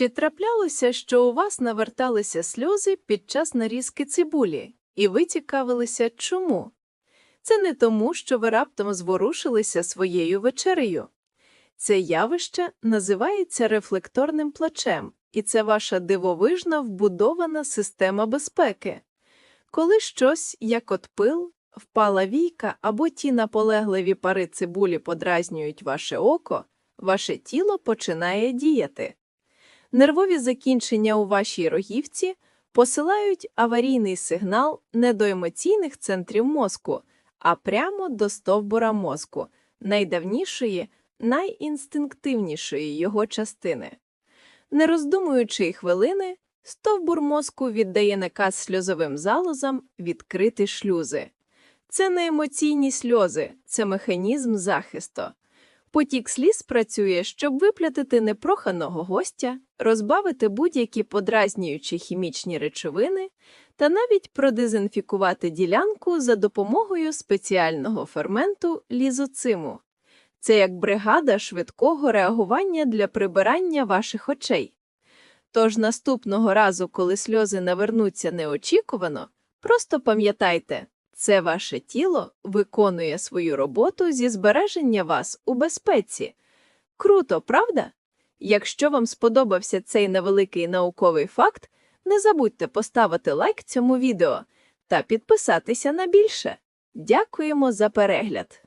Чи траплялося, що у вас наверталися сльози під час нарізки цибулі, і ви цікавилися, чому? Це не тому, що ви раптом зворушилися своєю вечерею. Це явище називається рефлекторним плачем, і це ваша дивовижна вбудована система безпеки. Коли щось, як от пил, впала війка або ті наполегливі пари цибулі подразнюють ваше око, ваше тіло починає діяти. Нервові закінчення у вашій рогівці посилають аварійний сигнал не до емоційних центрів мозку, а прямо до стовбура мозку, найдавнішої, найінстинктивнішої його частини. Не роздумуючи й хвилини, стовбур мозку віддає наказ сльозовим залозам відкрити шлюзи. Це не емоційні сльози, це механізм захисту. Потік сліз працює, щоб виплятити непроханого гостя, розбавити будь-які подразнюючі хімічні речовини та навіть продезінфікувати ділянку за допомогою спеціального ферменту лізоциму. Це як бригада швидкого реагування для прибирання ваших очей. Тож наступного разу, коли сльози навернуться неочікувано, просто пам'ятайте, це ваше тіло виконує свою роботу зі збереження вас у безпеці. Круто, правда? Якщо вам сподобався цей невеликий науковий факт, не забудьте поставити лайк цьому відео та підписатися на більше. Дякуємо за перегляд!